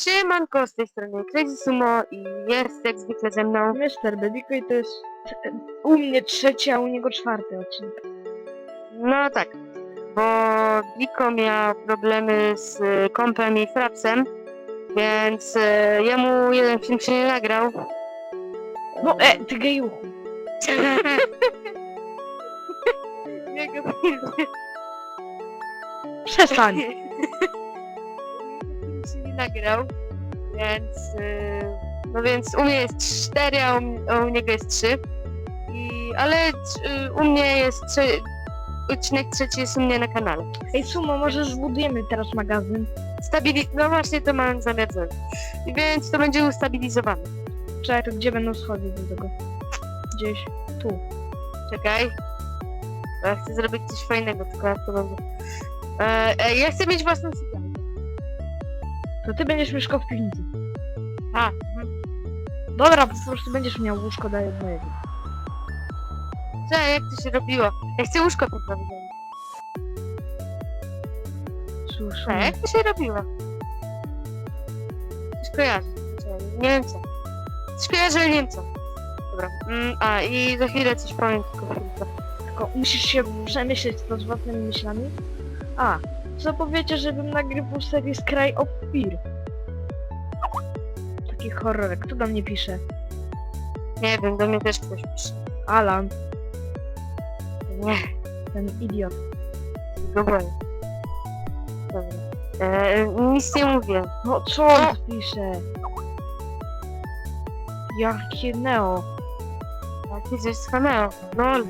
Siemanko, z tej strony Crazy Sumo i jest jak zwykle ze mną. Mr. Bediko i to jest e, u mnie trzeci, a u niego czwarty odcinek. No tak, bo Biko miał problemy z y, kompem i frapsem, więc y, jemu jeden film się nie nagrał. No e, ty gejuchu. Jego Przestań. nagrał, więc y, no więc u mnie jest 4, a u, u niego jest 3. I, ale y, u mnie jest trze, odcinek trzeci jest u mnie na kanale. Ej, Sumo, może zbudujemy teraz magazyn? Stabili... No właśnie to mam zamiar zrobić. Więc to będzie ustabilizowane. Czekaj, to gdzie będą schody do tego? Gdzieś tu. Czekaj. Ja chcę zrobić coś fajnego, tylko jak to będzie. E, e, ja chcę mieć własną sypialnię. To ty będziesz mieszkał w piwnicy. A, Dobra, po prostu będziesz miał łóżko dla jednego. Cześć, jak to się robiło? Ja chcę łóżko poprawić. Cóż, Cześć, jak to się robiło? Coś kojarzę. Czekaj, Nie wiem co. Coś kojarzę, ale nie wiem co. Dobra. Mm, a, i za chwilę coś powiem tylko chwilkę. tylko musisz się przemyśleć to z własnymi myślami. A, co powiecie, żebym nagrywał serię Cry of Fear? Taki horror, kto do mnie pisze? Nie wiem, do mnie też ktoś pisze. Alan, Nie, ten idiot. boję. Dobra. E, nic nie mówię. No co on tu pisze? Jakie neo. Jakie coś z Haneo. Lol.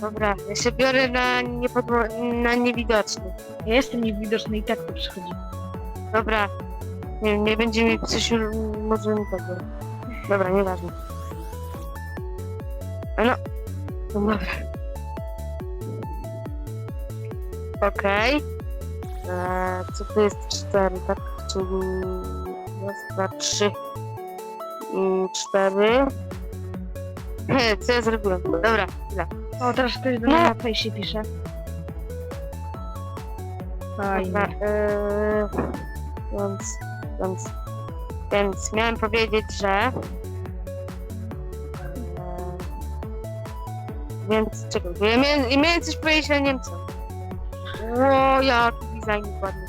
Dobra, ja się biorę na, niepodło- na niewidoczny. Ja jestem niewidoczny i tak to przychodzi. Dobra. Nie, nie będzie mi coś u- może mi tego. Dobra, nieważne. A no. No dobra. Okej. Eee, co to jest cztery, tak? Czyli raz, dwa, trzy i cztery. He, co ja zrobiłem? Dobra, chwila. O, teraz ktoś do mnie na fejsie pisze. Dobra, Fajnie. eee, więc, więc, więc miałem powiedzieć, że. Eee, więc czekaj, bo ja miałem, ja miałem coś powiedzieć, co. Ło, jaki design ładny.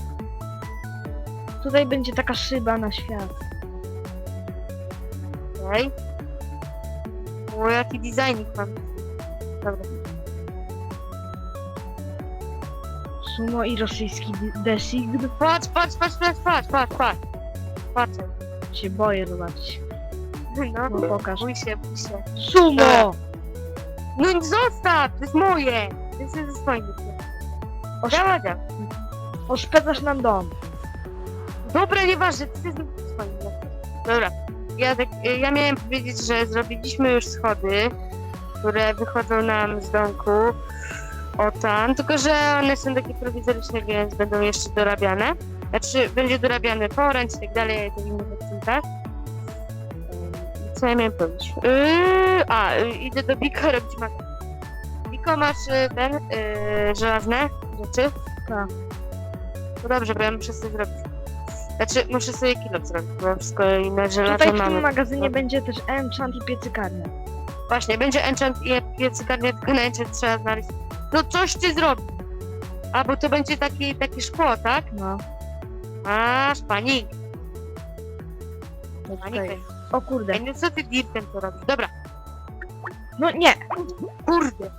Tutaj będzie taka szyba na świat. Okej. O, jaki designik mam. Dobra. Sumo i rosyjski de- design. Patrz, patrz, patrz, patrz, patrz, patrz, patrz. Patrz. Się boję zobaczyć. No, No pokaż. bój się, bój się. Sumo! No i zostaw, to jest moje. To jest ze swoim. Osz- Działa, działa. oszpedzasz nam dom. Dobra, nieważne, ty z swoim. Dobra. Ja, tak, ja miałem powiedzieć, że zrobiliśmy już schody, które wychodzą nam z domku. O tam, tylko że one są takie prowizoryczne, więc będą jeszcze dorabiane. Znaczy, będzie dorabiany poręcz i tak dalej, to w innych odcinkach. Co ja miałem powiedzieć? Yy, a, yy, idę do Biko robić magazyn. Biko, masz yy, ten, yy, żelazne rzeczy? Tak. No dobrze, bo ja muszę sobie zrobić. Znaczy, muszę sobie kilo zrobić, bo wszystko inne żelazo Tutaj w mamy. tym magazynie będzie też enchant i piecykarnia. Właśnie, będzie enchant i piecykarnia, tylko na enchant trzeba znaleźć. No coś ty zrobi. A, bo to będzie taki, taki szkło, tak? No. Aż panik. tutaj. O kurde. Ej, no co ty dirtem to robisz? Dobra, No nie! kurde.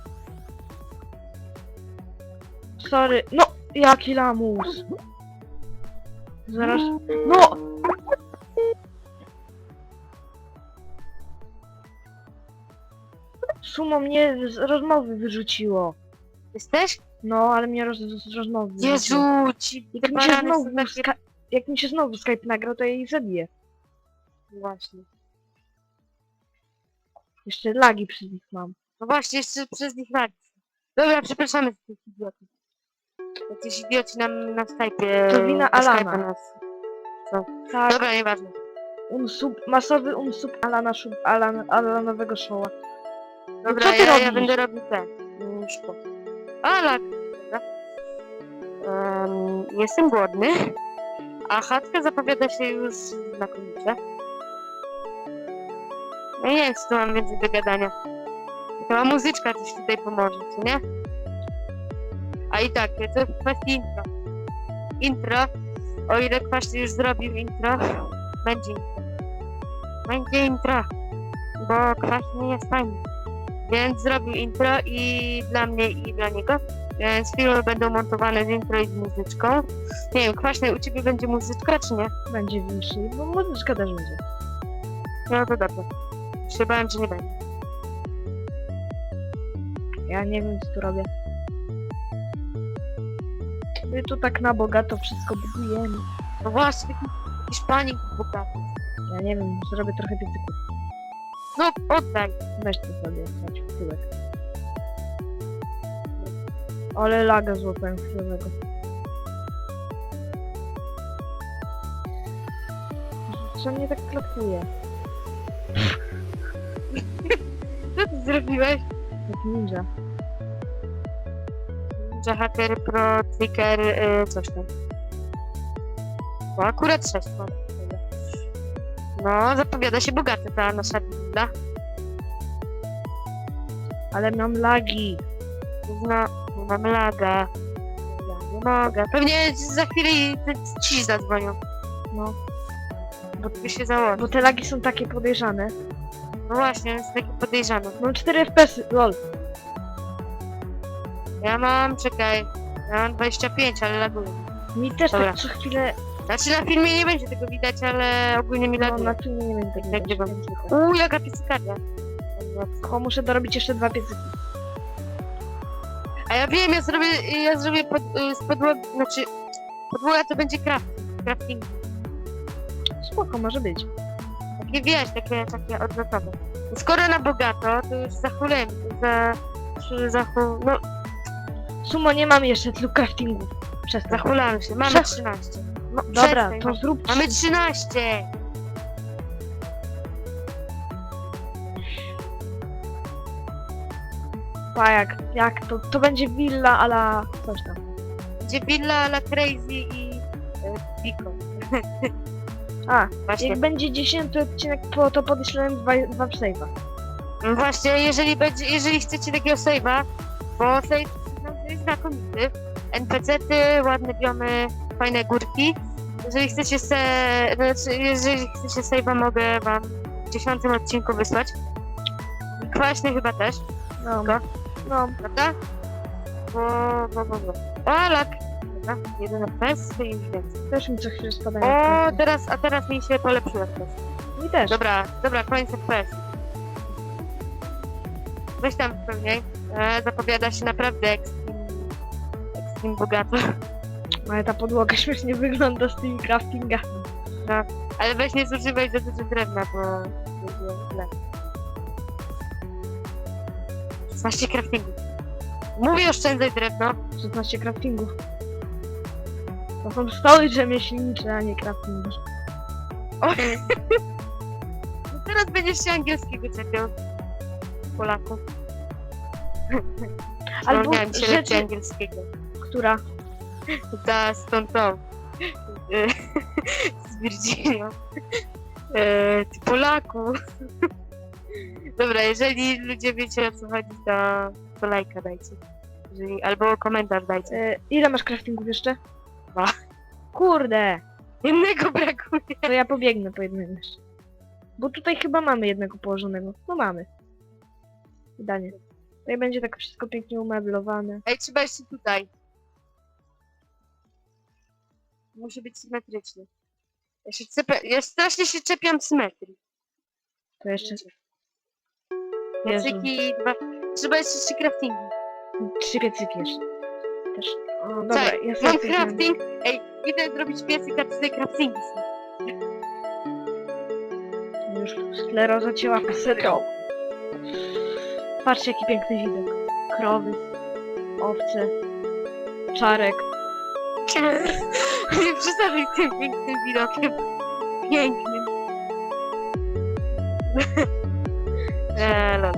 Sorry. No! Jaki lamus! Zaraz. No! Sumo mnie z rozmowy wyrzuciło. Jesteś? No, ale mnie roz, z rozmowy wyrzuciło. Jezu, ci Jak mi, się barany są znowu takie... ska- jak mi się znowu Skype nagrał, to ja ich zabiję. Właśnie. Jeszcze lagi przy nich mam. No właśnie, jeszcze przez nich reakcję. Dobra, przepraszamy za tych idiotów. Jacyś idioci nam na Skype'ie... To wina na Alana. Skype'a nas... Tak, Dobra, nieważne. unsub, masowy unsub Alana, szub, Alan, Alanowego showa. Dobra, co ty ja, ja będę robił te. mm, szkło. Alak! Dobra. Em, jestem głodny, A chatka zapowiada się już znakomicie. No nie wiem, czy tu mam więcej do gadania. Chyba muzyczka coś tutaj pomoże, co nie? A i tak, to w kwestii intro. Intro, o ile Kwaśny już zrobił intro, będzie intro. Będzie intro, bo Kwaśny jest fajny. Więc zrobił intro i dla mnie, i dla niego. Więc filmy będą montowane z intro i z muzyczką. Nie wiem, Kwaśny, u Ciebie będzie muzyczka, czy nie? Będzie większy, bo muzyczka też będzie. No to dobrze. Się bałem, że nie będzie. Ja nie wiem, co tu robię. My tu tak na bogato wszystko budujemy. No właśnie, Hiszpanik bogaty. Ja nie wiem, zrobię trochę piecyków. No, oddaj. Weź to sobie, w tyłek. Ale laga złapałem chwilowego. Co mnie tak klatkuje? Co ty zrobiłeś? Jak ninja. Że hacker, pro, clicker, y, coś tam. Bo akurat 6 mam. No, zapowiada się bogaty ta nasza willa. Ale mam lagi. No, mam laga. Ja nie mogę. Pewnie za chwilę ci zadzwonią. No. Bo ty się założy. Bo te lagi są takie podejrzane. No właśnie, jest taki podejrzany. Mam 4 FPS, lol. Ja mam, czekaj, ja mam 25, ale laguje. Mi też Dobra. tak co chwilę... Znaczy na filmie nie będzie tego widać, ale ogólnie mi No, na filmie nie wiem tego Nagrywam. widać. Uuu, jaka piecykarnia. Muszę dorobić jeszcze dwa piecyki. A ja wiem, ja zrobię, ja zrobię pod, y, z podłogi, znaczy podłoga to będzie craft, crafting. Spoko, może być. Takie wiesz, takie, takie odlotowe. Skoro na bogato, to już za chulem, za, za, za chul, no, Sumo, nie mam jeszcze tylu craftingów. Przestań. zachulamy się. Mamy Prze- 13. No, Dobra, przestań, to no. zrób... Mamy 13! Pa, jak, jak to, to będzie willa ala coś tam. Gdzie Villa, La Crazy i y, Pico. A, Właśnie. jak będzie 10 odcinek, to, to podeślę dwa, dwa save'a. No Właśnie, jeżeli będzie, jeżeli chcecie takiego save'a, bo save no, jest znakomity. NPC-ty, ładne biomy, fajne górki. Jeżeli chcecie se, znaczy, jeżeli chcecie save'a, mogę wam w dziesiątym odcinku wysłać. Kwaśny chyba też, No, Ko? no, prawda? Bo, bo, bo, bo. O, lak! Dobra, jeden FPS i już więcej. też mi co chwilę spadają. O, teraz, a teraz mi się polepszył FPS. Mi też. Dobra, dobra, koniec FPS. Weź tam pewniej. E, zapowiada się naprawdę extreme, extreme bogato. Ale ta podłoga śmiesznie wygląda z tymi craftingami. Ale weź nie zużywaj za dużo drewna, bo będzie źle. 16 craftingów. Mówię oszczędzaj drewno. 16 craftingów. To są stoły rzemieślnicze, a nie craftingi. O. No teraz będziesz się angielskiego czepiał. Polaków. Albo Wspomniałem się rzeczy- angielskiego. Która? Ta stąd tą. e, Z Virginią. E, Ty Polaku. Dobra, jeżeli ludzie wiecie o co chodzi, to, to lajka dajcie. Jeżeli, albo komentarz dajcie. E, ile masz craftingów jeszcze? Dwa. Kurde! Jednego brakuje. To ja pobiegnę po jednym jeszcze. Bo tutaj chyba mamy jednego położonego. No mamy. Wydanie. Tutaj będzie tak wszystko pięknie umeblowane. Ej, trzeba jeszcze tutaj. Musi być symetryczny. Ja, się cepę, ja strasznie się czepiam symetrii. To jeszcze... Piecyki, dwa... Trzeba jeszcze trzy craftingi. Trzy piecyki jeszcze. Też. O, dobra, Czekaj, ja mam sobie crafting. Ej, idę zrobić piecyk, a tutaj craftingi są. Już skleroza łapie. Serio. Patrzcie jaki piękny widok. Krowy, owce, czarek. Nie przesadzaj tym pięknym widokiem. Pięknym. Eee, lol.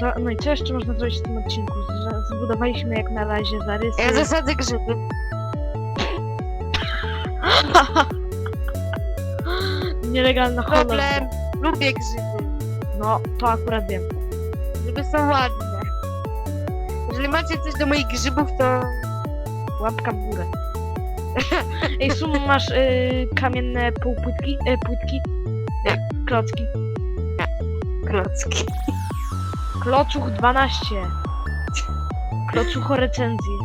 Do, no i co jeszcze można zrobić w tym odcinku? Z- Zbudowaliśmy jak na razie zarysy. Ja zasadzę grzyby. Nielegalna hodowla. Problem, lubię grzyby, No, to akurat wiem. grzyby są ładne. Jeżeli macie coś do moich grzybów, to Łapka w górę. Ej, Sumo, masz y, kamienne półpłytki? E, płytki? E, klocki. klocki. Klocuch 12. Klocucho recenzji.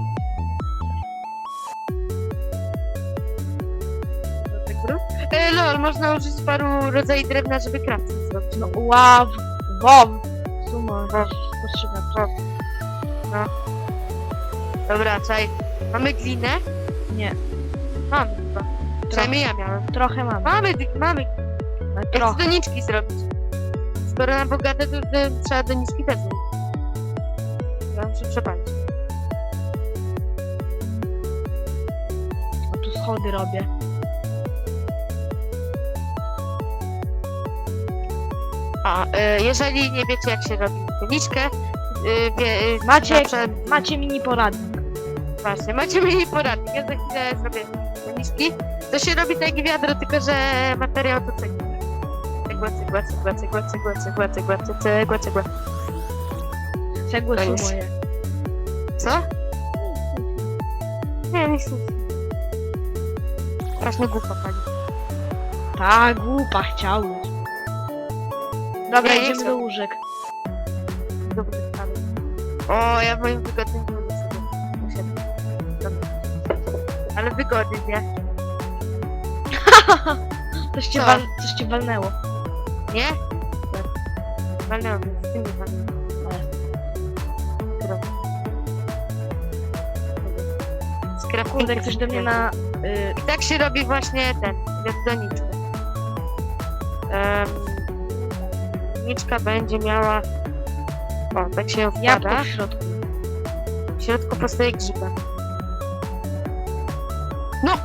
Do tego. E, lol, można użyć paru rodzajów drewna, żeby crafting zrobić. No, ław, wow. Sumo, Wow. Spostrzegawczy. Dobra, czaj. Mamy glinę? Nie, Mamy chyba. Przynajmniej ja miałem. trochę mam. Mamy, mamy. ale Ja chcę Trochę. doniczki zrobić. Skoro na bogate, to, to trzeba doniczki też zrobić. Ja muszę przepalić. O, tu schody robię. A, e, jeżeli nie wiecie jak się robi doniczkę, e, wie, e, Macie, macie mini poradnik. właśnie, macie mini poradnik. Ja za chwilę zrobię doniczki. To się robi tak jak wiadro, tylko że materiał to cegła. Cegła, cegła, cegła, cegła, cegła, cegła, cegła, ce- cegła, cegła. Cegły są moje. Co? Nie, nic, nic. Strasznie głupa pani. Tak, głupa chciałbyś. Dobra, idziemy do łóżek. O, ja w moim wygodnym sobie usiadłem. Dobra. Ale wygodnie, Coś cię, Co? wal, coś cię walnęło. nie? Walnęło mnie, z tym nie walnęło. Kurde, jak ktoś do mnie na... Y, I tak się robi właśnie ten, doniczkę. Um, doniczka będzie miała... O, tak się ją jabłko wkłada. w środku. W środku powstaje grzyba. No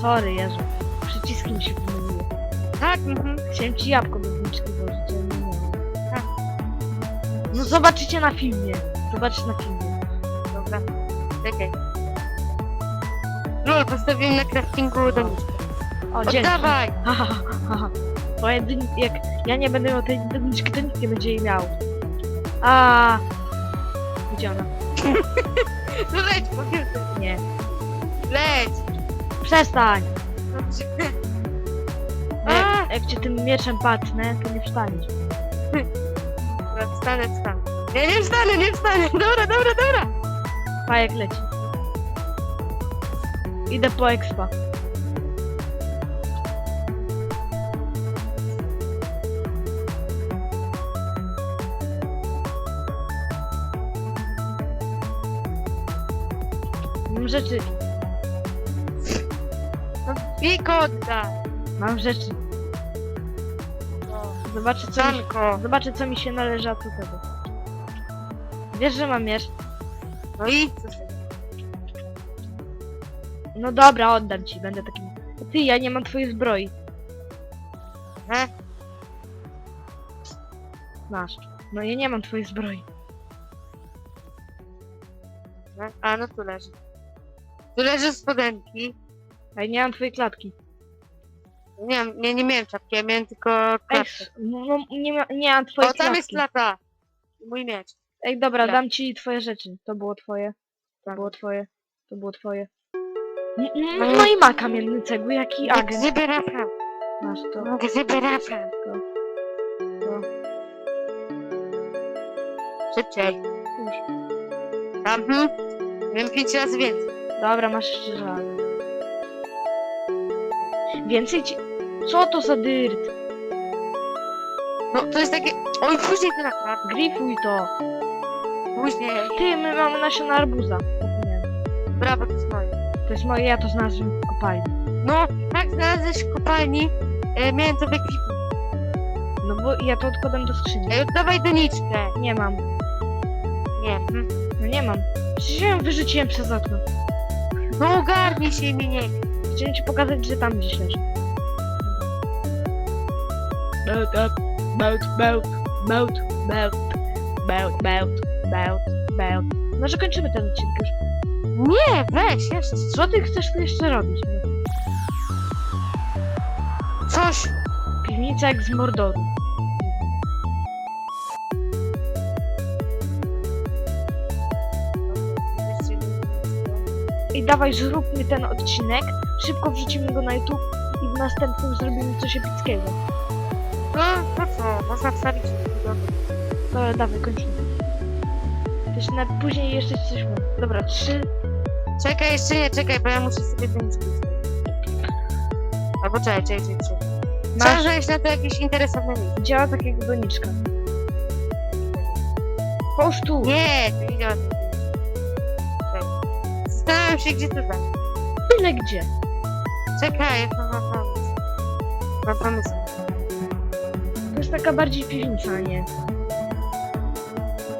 sorry, Jezu. Przyciski mi się pomyliły. Tak, mhm. Chciałem ci jabłko do zniczki włożyć, ale nie miałem. Tak. No zobaczycie na filmie. Zobaczysz na filmie. Dobra. Czekaj. Lol, postawiłem na craftingu doniczkę. O, dzięki. Oddawaj! Ha, ha, ha, ha. Bo jak ja nie będę miał tej doniczki, to nikt nie będzie jej miał. A, Gdzie ona? No leć, powiem. Nie. Leć! Przestań! Dobrze. Bo Jak, A! jak cię tym mieczem patnę, to nie wstaniesz. Dobra, wstanę, wstanę. Nie, nie wstanę, nie wstanę. Dobra, dobra, dobra. Pajek leci. Idę po expa. Mam rzeczy, No, oddaj. mam rzeczy. No, Zobaczę co, mi, zobaczę co mi się należy, a co tego. Wiesz, że mam miecz? No i co. No dobra, oddam ci, będę takim... Ty, ja nie mam twojej zbroi. He? Masz. No ja nie mam twojej zbroi. No, A, no tu leży. Tu leży spodenki. A ja nie mam twojej klatki. Nie, nie, nie miałem czapki, ja miałem tylko Ej, klatkę. no, no, nie, ma, nie mam twojej O, tam jest klatki. klata. Mój miecz. Ej, dobra, dam ci twoje rzeczy. To było twoje. To Tak. było twoje. To było twoje. N- n- No. No i ma kamienny cegły, jaki agent. Grzyby Rafa. Masz to. Grzyby Rafa. to. Szybciej. Już. Mhm. Wiem pięć razy więcej. Dobra, masz jeszcze żal. Więcej ci... Co to za dyrt? No, to jest takie... Oj, później to naprawdę. Grifuj to. Później. Ty, my mamy nasiona arbuza. Brawo, to jest moje. To jest moje, ja to znalazłem w kopalni. No, tak znalazłeś w kopalni. E, miałem to w ekwipu. No bo ja to odkładam do skrzyni. Ej, oddawaj doniczkę. Nie mam. Nie. mhm. No nie mam. Przecież ją wyrzuciłem przez okno. No ogarnij się mi nie. Chciałem ci pokazać, że tam gdzieś leży. Melt up, melt, melt, melt, melt, melt, melt, melt, melt. Może kończymy ten odcinek już. Nie, weź, jeszcze. Co ty chcesz tu jeszcze robić? Coś. Piwnica jak z Mordoru. I dawaj, zróbmy ten odcinek, szybko wrzucimy go na YouTube i w następnym zrobimy coś epickiego. No, to co? Można wstawić Dobra, dawaj, kończymy. Też na później jeszcze coś mam. Dobra, trzy. Czekaj, jeszcze nie, czekaj, bo ja muszę sobie doniczki Albo czekaj, czekaj, czekaj. czekaj. Trzeba Masz, znaleźć na to jakieś interesowne miejsce. działa tak jak doniczka. Połóż tu. Nie, to nie działa. Czekaj. Zastanawiam się, gdzie to da. Tyle gdzie. Czekaj, ja mam pomysł. Mam pomysł. To jest taka bardziej piwnica, a nie.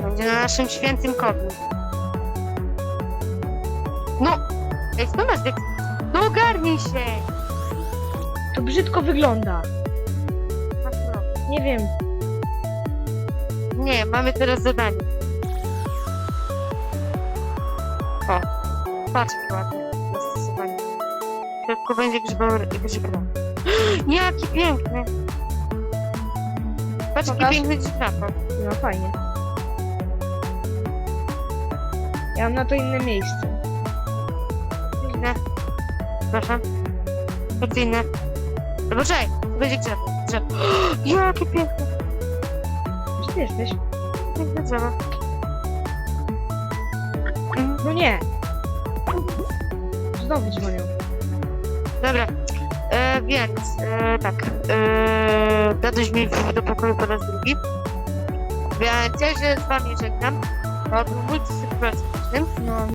Będzie na naszym świętym koblu. No! Ej, co masz tak... No ogarnij się! To brzydko wygląda. Masz no. Nie wiem. Nie, mamy teraz zadanie. Patrz jak ładnie zastosowanie. W środku będzie grzybra. Jaki piękny! Patrz jaki Pokaż. piękny grzybrapor. No fajnie. Ja mam na to inne miejsce. Inne. Proszę. Co inne. Albo czekaj, będzie drzewo. Drzewo. Jakie piękne, Gdzie ty jesteś? piękne drzewo. No nie. Znowu dzwonią. Dobra, e, więc e, tak, e, Daduś wbił do pokoju po raz drugi. Więc ja się z wami żegnam. To był multisytuacyjny. No,